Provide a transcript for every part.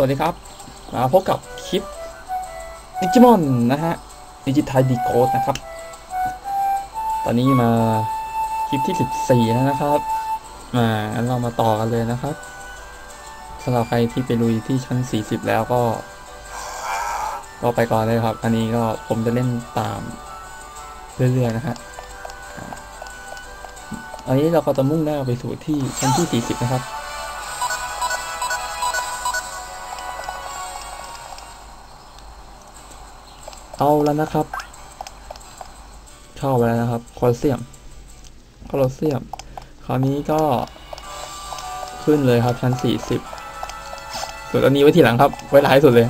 วัสดีครับ มาพบกับคลิปดิจิมอนนะฮะดิจิทัลดีโคดนะครับ ตอนนี้มาคลิปที่ 14 แล้วนะครับมาเรามาต่อกันเลยนะครับสำหรับใครที่ไปลุยที่ชั้น 40 แล้วก็ ก็ไปก่อนเลยครับ อันนี้ก็ผมจะเล่นตามเรื่อยๆนะฮะอันนี้เราก็จะมุ่งหน้าไปสู่ที่ชั้นที่ 40 นะครับ เอาแล้วนะครับ เข้าไปแล้วนะครับโคลอสเซียมโคลอสเซียม คราวนี้ก็ขึ้นเลยครับชั้นสี่สิบส่วนอันนี้ไว้ทีหลังครับ ไว้ท้ายสุดเลย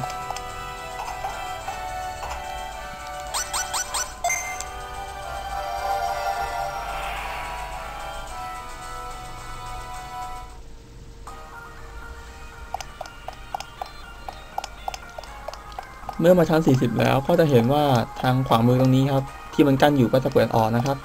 เมื่อมาชั้น 40 แล้วก็จะเห็นว่าทางขวามือตรงนี้ครับ ที่มันกั้นอยู่ก็จะเปิดออกนะครับ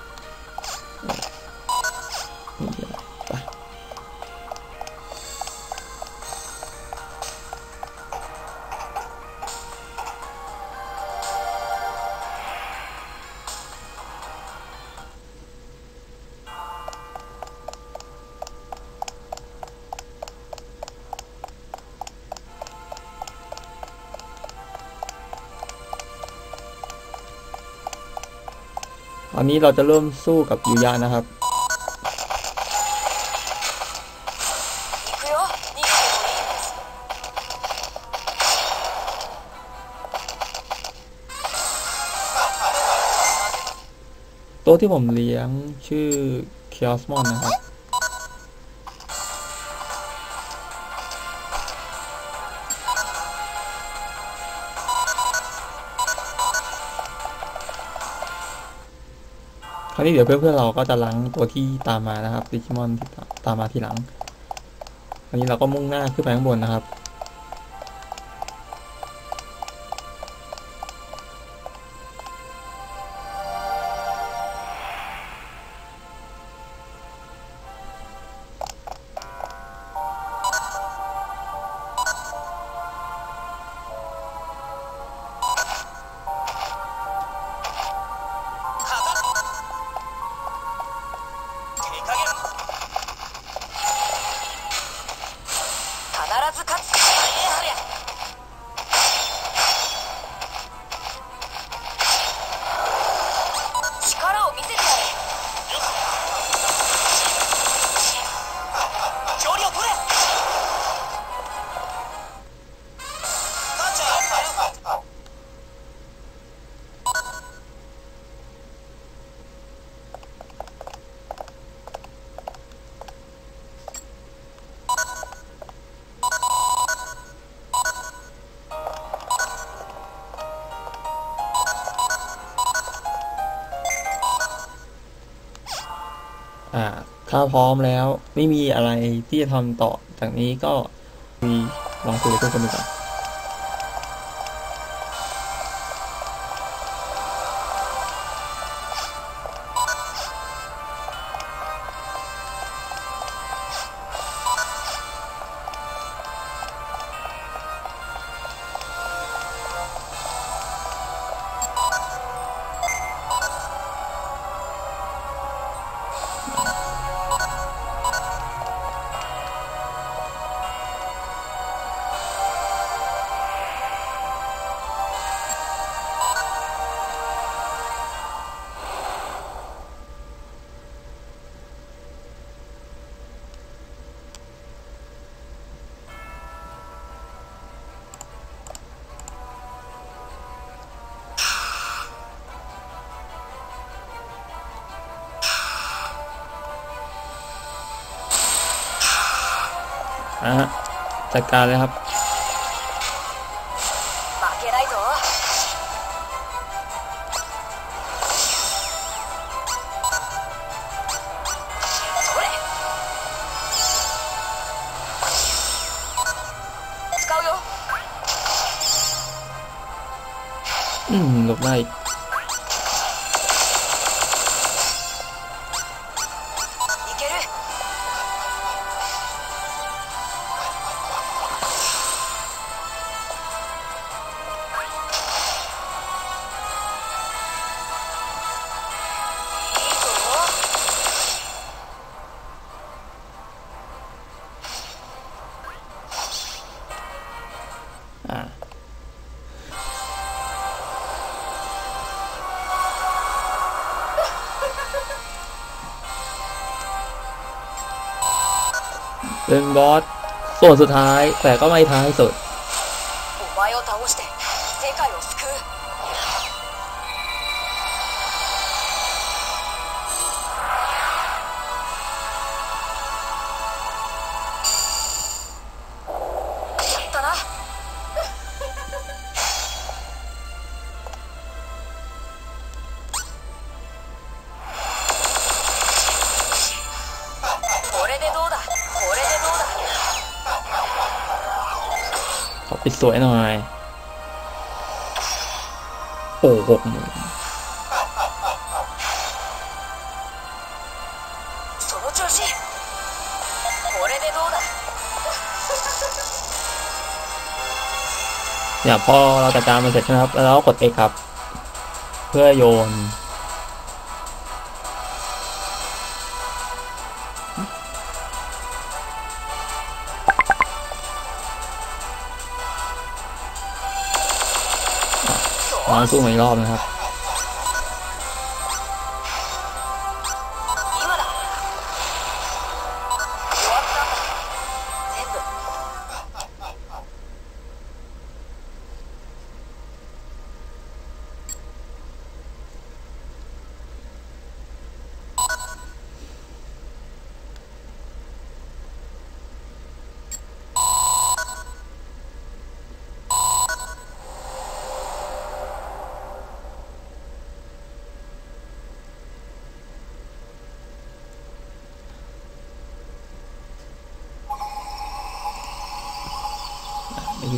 ตอนนี้เราจะเริ่มสู้กับยูยานะครับ ตัวที่ผมเลี้ยงชื่อเคียสมอนนะครับ คราวนี้เดี๋ยวเพื่อนๆเราก็จะล้างตัวที่ตามมานะครับดิจิมอนที่ตามมาทีหลังคราวนี้เราก็มุ่งหน้าขึ้นไปข้างบนนะครับ ถ้าพร้อมแล้วไม่มีอะไรที่จะทำต่อจากนี้ก็มีลองคุยกับทุกคนดูก่อน นะฮะจัดการเลยครับ เป็นบอส ส่วนสุดท้าย แต่ก็ไม่ท้ายสุด お前を倒して世界を救う やったな これでどうだ ปิดสวยหน่อย โอ้หกหมื่นเนี่ยพอเราจัดการมันเสร็จนะครับ แล้วกด A ครับ เพื่อโยน สู้มาอีกรอบนะครับ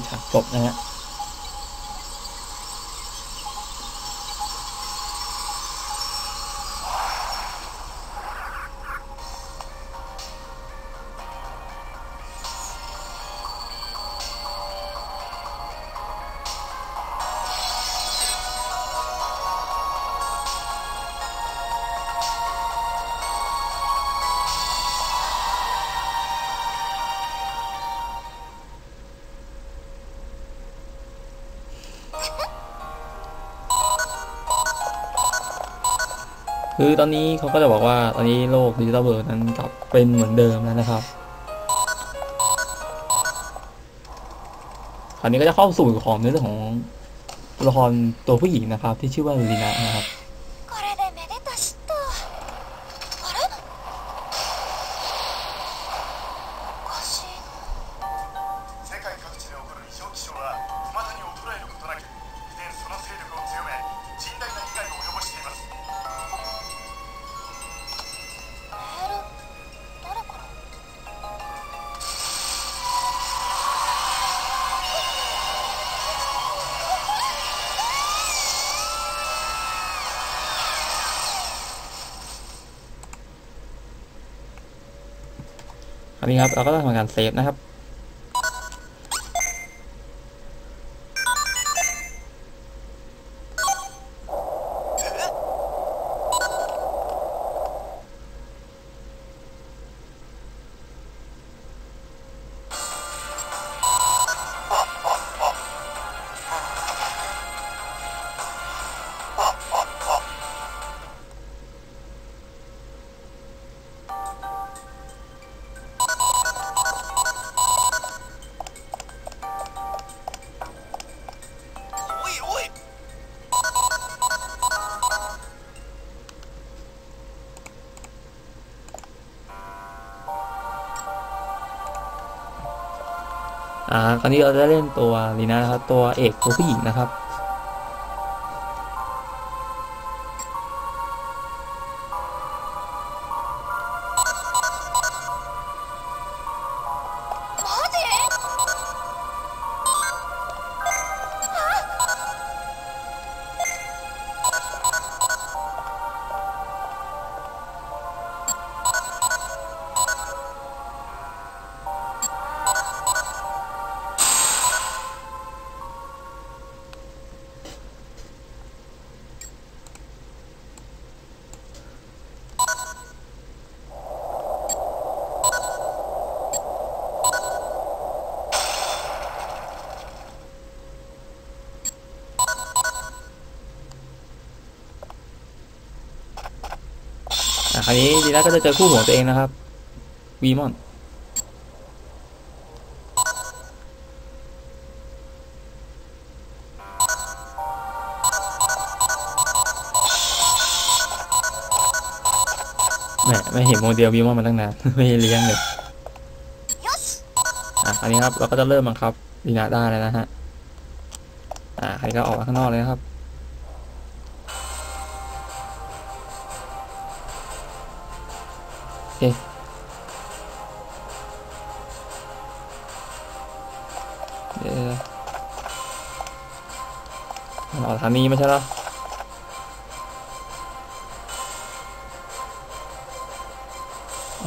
ฉากจบนะฮะ คือตอนนี้เขาก็จะบอกว่าตอนนี้โลกดิจิตอลเวิร์นั้นกลับเป็นเหมือนเดิมแล้วนะครับ คราวนี้ก็จะเข้าสู่ของในเรื่องของตัวละครตัวผู้หญิงนะครับ ที่ชื่อว่าลีนานะครับ นี้ครับเราก็ต้องทำการเซฟนะครับ คราวนี้เราจะเล่นตัวลีนานะครับ ตัวเอกตัวผู้หญิงนะครับ อันนี้ดีนะก็จะเจอคู่หัวตัวเองนะครับวีมอนแหมไม่เห็นโมเดลวีมอนมาตั้งนาน ไม่เลี้ยงเลยอะอันนี้ครับเราก็จะเริ่มบังคับลีนาได้แล้วนะฮะอ่าใครก็ออกมาข้างนอกเลยนะครับ เคเดี๋ยวออกทางนี้ไม่ใช่หรอ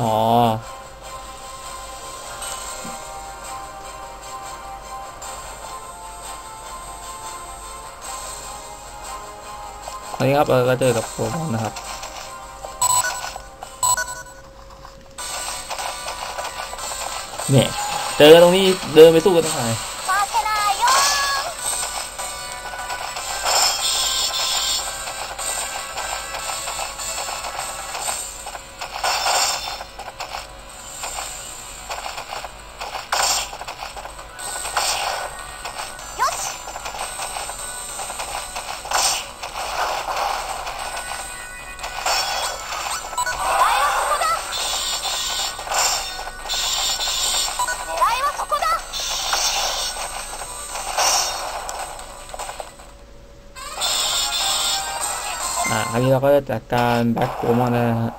อ๋อตอนนี้ครับเราก็เจอกับโปรมอนนะครับ เนี่ย เจอตรงนี้เดินไปสู้กันตรงไม อ่าอันนี้เราก็จะจัดการแบ็คโปรมอนได้นะฮะ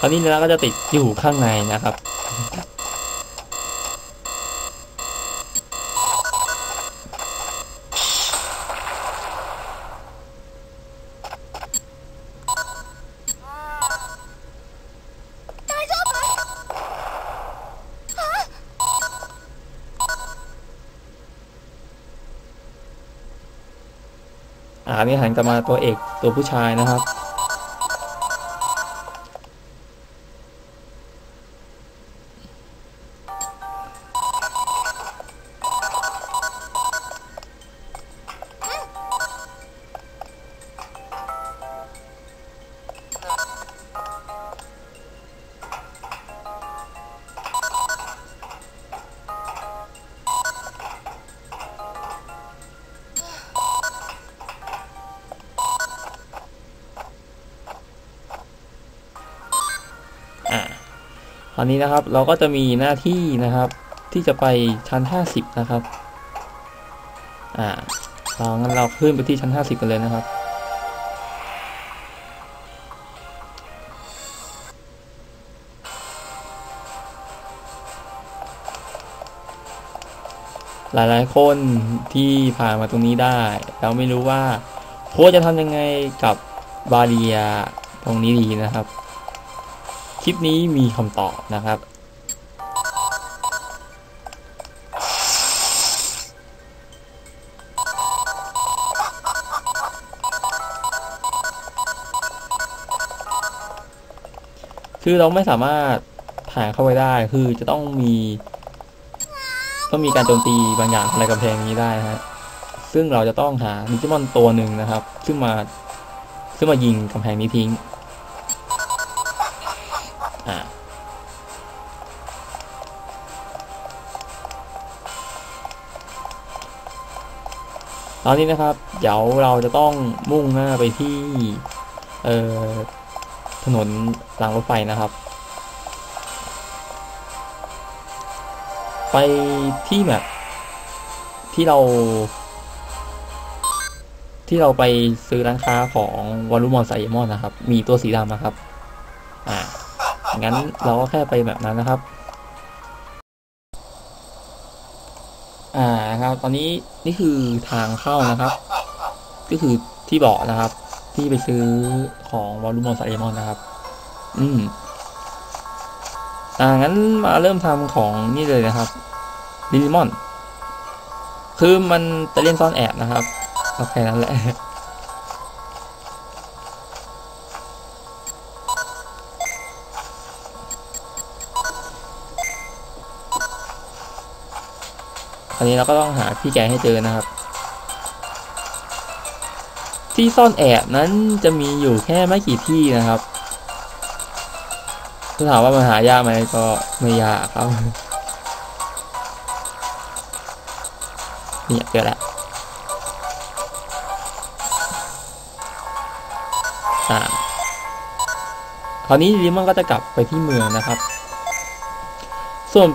ตอนนี้เนื้อก็จะติดอยู่ข้างในนะครับ อ่าอันนี้หันกลับมาตัวเอกตัวผู้ชายนะครับ นี้นะครับ เราก็จะมีหน้าที่นะครับ ที่จะไปชั้น 50 นะครับ อ่าเรางั้นเราขึ้นไปที่ชั้น 50 กันเลยนะครับ หลายๆคนที่ผ่านมาตรงนี้ได้ เราไม่รู้ว่าโค้ชจะทำยังไงกับบาเรียตรงนี้ดีนะครับ คลิปนี้มีคำตอบนะครับ คือเราไม่สามารถผ่านเข้าไปได้ คือจะต้องมีต้องมีการโจมตีบางอย่างอะไรกำแพงนี้ได้นะฮะ ซึ่งเราจะต้องหาดิจิมอนตัวหนึ่งนะครับ ซึ่งมาซึ่งมายิงกำแพงนี้ทิ้ง อนนี้นะครับ เดี๋ยวเราจะต้องมุ่งหน้าไปที่เอ่อถนนรางรถไฟนะครับ ไปที่แบบที่เรา ที่เราไปซื้อร้านค้าของวอลลุมอนไซมอนนะครับ มีตัวสีดำนะครับ อ่างั้นเราก็แค่ไปแบบนั้นนะครับ นะครับ ตอนนี้นี่คือทางเข้านะครับ ก็คือที่เบอกนะครับ ที่ไปซื้อของวอลลุ่มอนไซมอนนะครับ อืมอ่างั้นมาเริ่มทำของนี่เลยนะครับลิลิมอน คือมันจะเล่นซ่อนแอบนะครับก็แค่นั้นแหละ อันนี้เราก็ต้องหาพี่แกให้เจอนะครับ ที่ซ่อนแอบนั้นจะมีอยู่แค่ไม่กี่ที่นะครับถ้าถามว่ามันหายากไหมก็ไม่ยากครับเนี่ยเจอแล้วอ่าคราวนี้ลิมอนก็จะกลับไปที่เมืองนะครับ ส่วน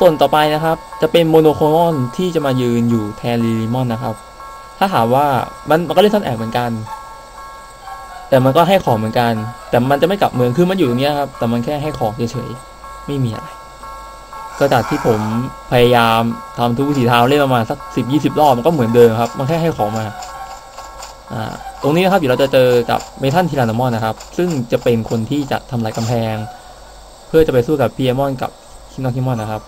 ส่วนต่อไปนะครับ จะเป็นโมโนโคลอนที่จะมายืนอยู่แทนลิลิมอนนะครับ ถ้าถามว่ามันมันก็เล่นซ่อนแอบเหมือนกัน แต่มันก็ให้ของเหมือนกัน แต่มันจะไม่กลับเมืองคือมันอยู่ตรงนี้ครับ แต่มันแค่ให้ของเฉยๆ ไม่มีอะไร ก็จากที่ผมพยายามทำทุกวิถีทางเล่นประมาณสักสิบยี่สิบรอบมันก็เหมือนเดิมครับ มันแค่ให้ของมา อ่า ตรงนี้นะครับเดี๋ยวเราจะเจอกับเมทัลทีรานามอนนะครับ ซึ่งจะเป็นคนที่จะทำลายกำแพง เพื่อจะไปสู้กับพีเอมอนกับคินนอคิมอนนะครับ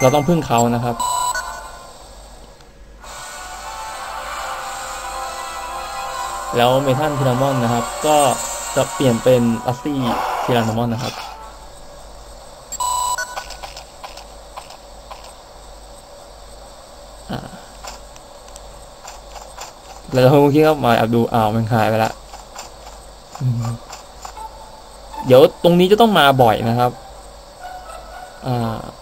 เราต้องพึ่งเขานะครับ แล้วเมทัลทีรามอนนะครับ ก็จะเปลี่ยนเป็นลัสซี่ทีรามอนนะครับอ่าแล้วเมื่อกี้ก็มาแอบดูอ้าวมันหายไปละอืม เดี๋ยวตรงนี้จะต้องมาบ่อยนะครับ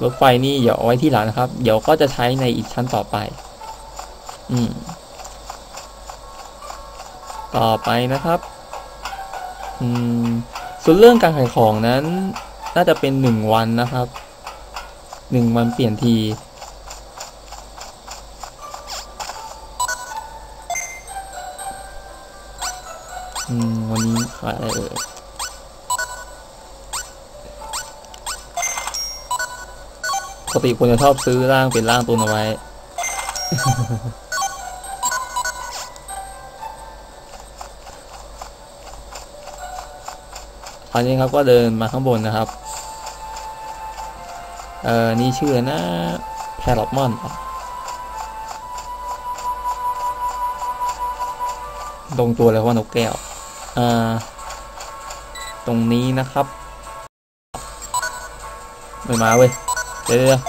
รถไฟนี่เดี๋ยวเอาไว้ที่หลังนะครับ เดี๋ยวก็จะใช้ในอีกชั้นต่อไป อืม ต่อไปนะครับ อืม ส่วนเรื่องการขายของนั้น น่าจะเป็นหนึ่งวันนะครับ หนึ่งวันเปลี่ยนที อืม วันนี้ขายอะไรเอ่ย ปกติคนจะชอบซื้อร่างเป็นร่างตุนเอาไว้ คราวนี้ครับก็เดินมาข้างบนนะครับ เอ่อ นี่ชื่อนะแพรอมอนตรงตัวเลยว่านกแก้ว อ่า ตรงนี้นะครับ ไม่มาเว้ย เดี๋ยว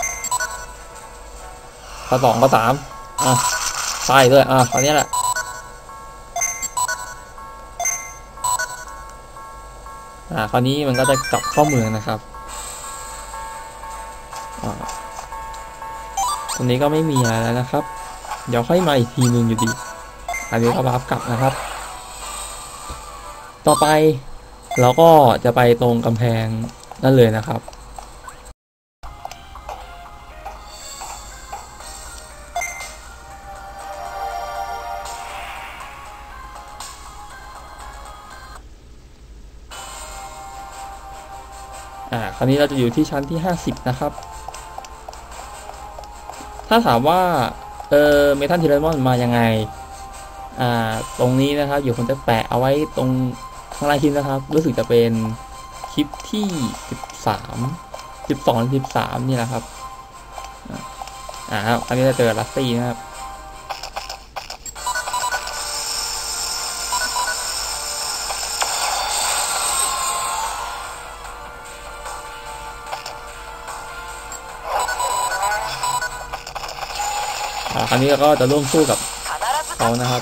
ข้อสองข้อสามอะใช่ด้วยอะคราวนี้แหละอ่าคราวนี้มันก็จะกลับเข้าเมืองนะครับอ่าตรงนี้ก็ไม่มีอะไรแล้วนะครับ เดี๋ยวค่อยมาอีกทีหนึ่งอยู่ดี อันนี้ก็วาร์ปกลับนะครับ ต่อไปเราก็จะไปตรงกำแพงนั่นเลยนะครับ อ่าคราวนี้เราจะอยู่ที่ชั้นที่ห้าสิบนะครับ ถ้าถามว่าเออเมทัลทีเรมอนมายังไง อ่า ตรงนี้นะครับ อยู่คนจะแปะเอาไว้ตรงข้างล่างคลิปนะครับ รู้สึกจะเป็นคลิปที่สิบสามสิบสองสิบสามนี่แหละครับ อ่าครับอันนี้จะเจอลัสซี่นะครับ ครั้นี้เราก็จะร่วมสู้กับเขานะครับ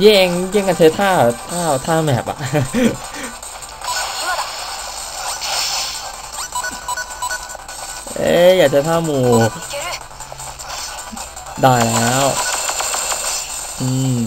แย่งแย่งกันใช้ท่าท่าท่าแมปอะเอ๊อยากจะท่าหมูได้แล้ว อืม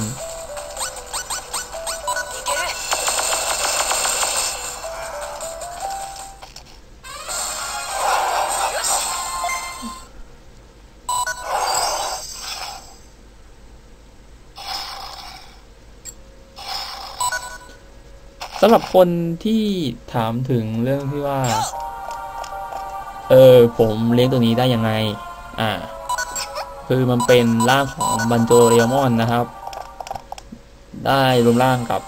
สำหรับคนที่ถามถึงเรื่องที่ว่า เออ ผมเลี้ยงตัวนี้ได้ยังไง อ่า คือมันเป็นร่างของบันโจเรียมอนนะครับ ได้รวมร่างกับ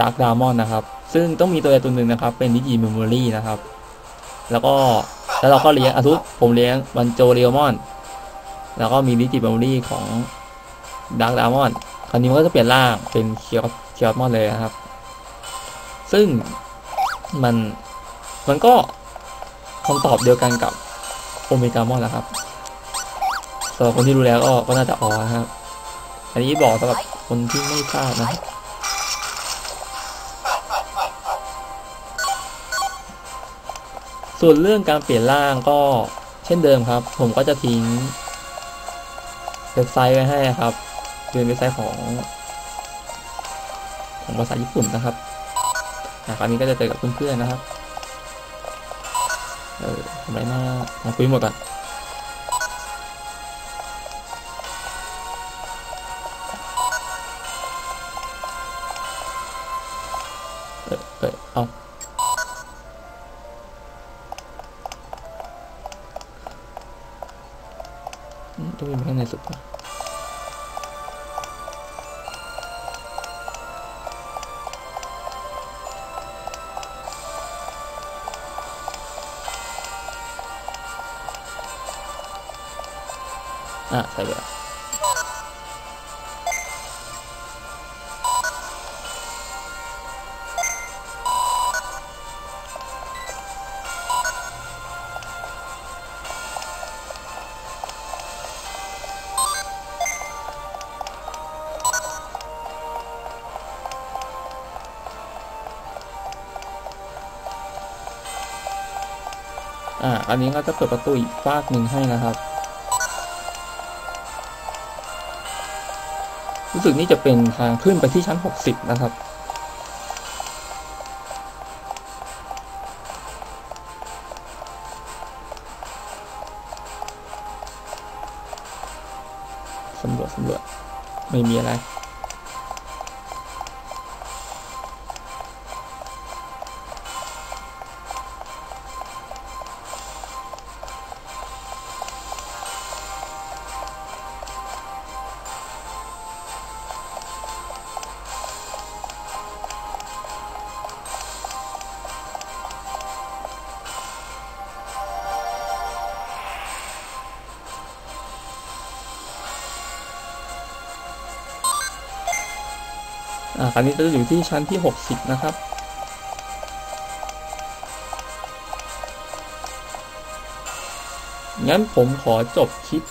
ดาร์กดามอนนะครับ ซึ่งต้องมีตัวใดตัวหนึ่งนะครับ เป็นดิจิเมมโมรีนะครับ แล้วก็แล้วเราก็เลี้ยงอาทุผมเลี้ยงบันโจเรียมอน แล้วก็มีดิจิเมมโมรีของดาร์กดามอน คราวนี้มันก็จะเปลี่ยนร่างเป็นเคียวเคียวมอนเลยนะครับ ซึ่งมันมันก็คำตอบเดียวกันกับโอเมกามอนนะครับสำหรับคนที่รู้แล้วก็ก็น่าจะอ๋อนะครับ อันนี้บอกสำหรับคนที่ไม่ทราบนะครับส่วนเรื่องการเปลี่ยนร่างก็เช่นเดิมครับ ผมก็จะทิ้งเว็บไซต์ไว้ให้ครับเป็นเว็บไซต์ของของภาษาญี่ปุ่นนะครับ คราวนี้ก็จะเจอกับเพื่อนๆนะครับ เออทำไรหน้ามาคุยหมดก่อนเออเออเอาอืมต้องมีข้างในสุดป่ะ อะใส่ไปแล้วอะอันนี้ก็จะเปิดประตูอีกฟากหนึ่งให้นะครับ รู้สึกนี่จะเป็นทางขึ้นไปที่ชั้น 60 นะครับ สำรวจสำรวจไม่มีอะไร อ่าคราวนี้จะอยู่ที่ชั้นที่ 60 นะครับ งั้นผมขอจบคลิป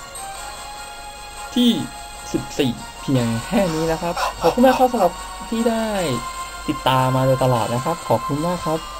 ที่ 14 เพียงแค่นี้นะครับ ขอบคุณมากครับสำหรับที่ได้ติดตามมาโดยตลอดนะครับ ขอบคุณมากครับ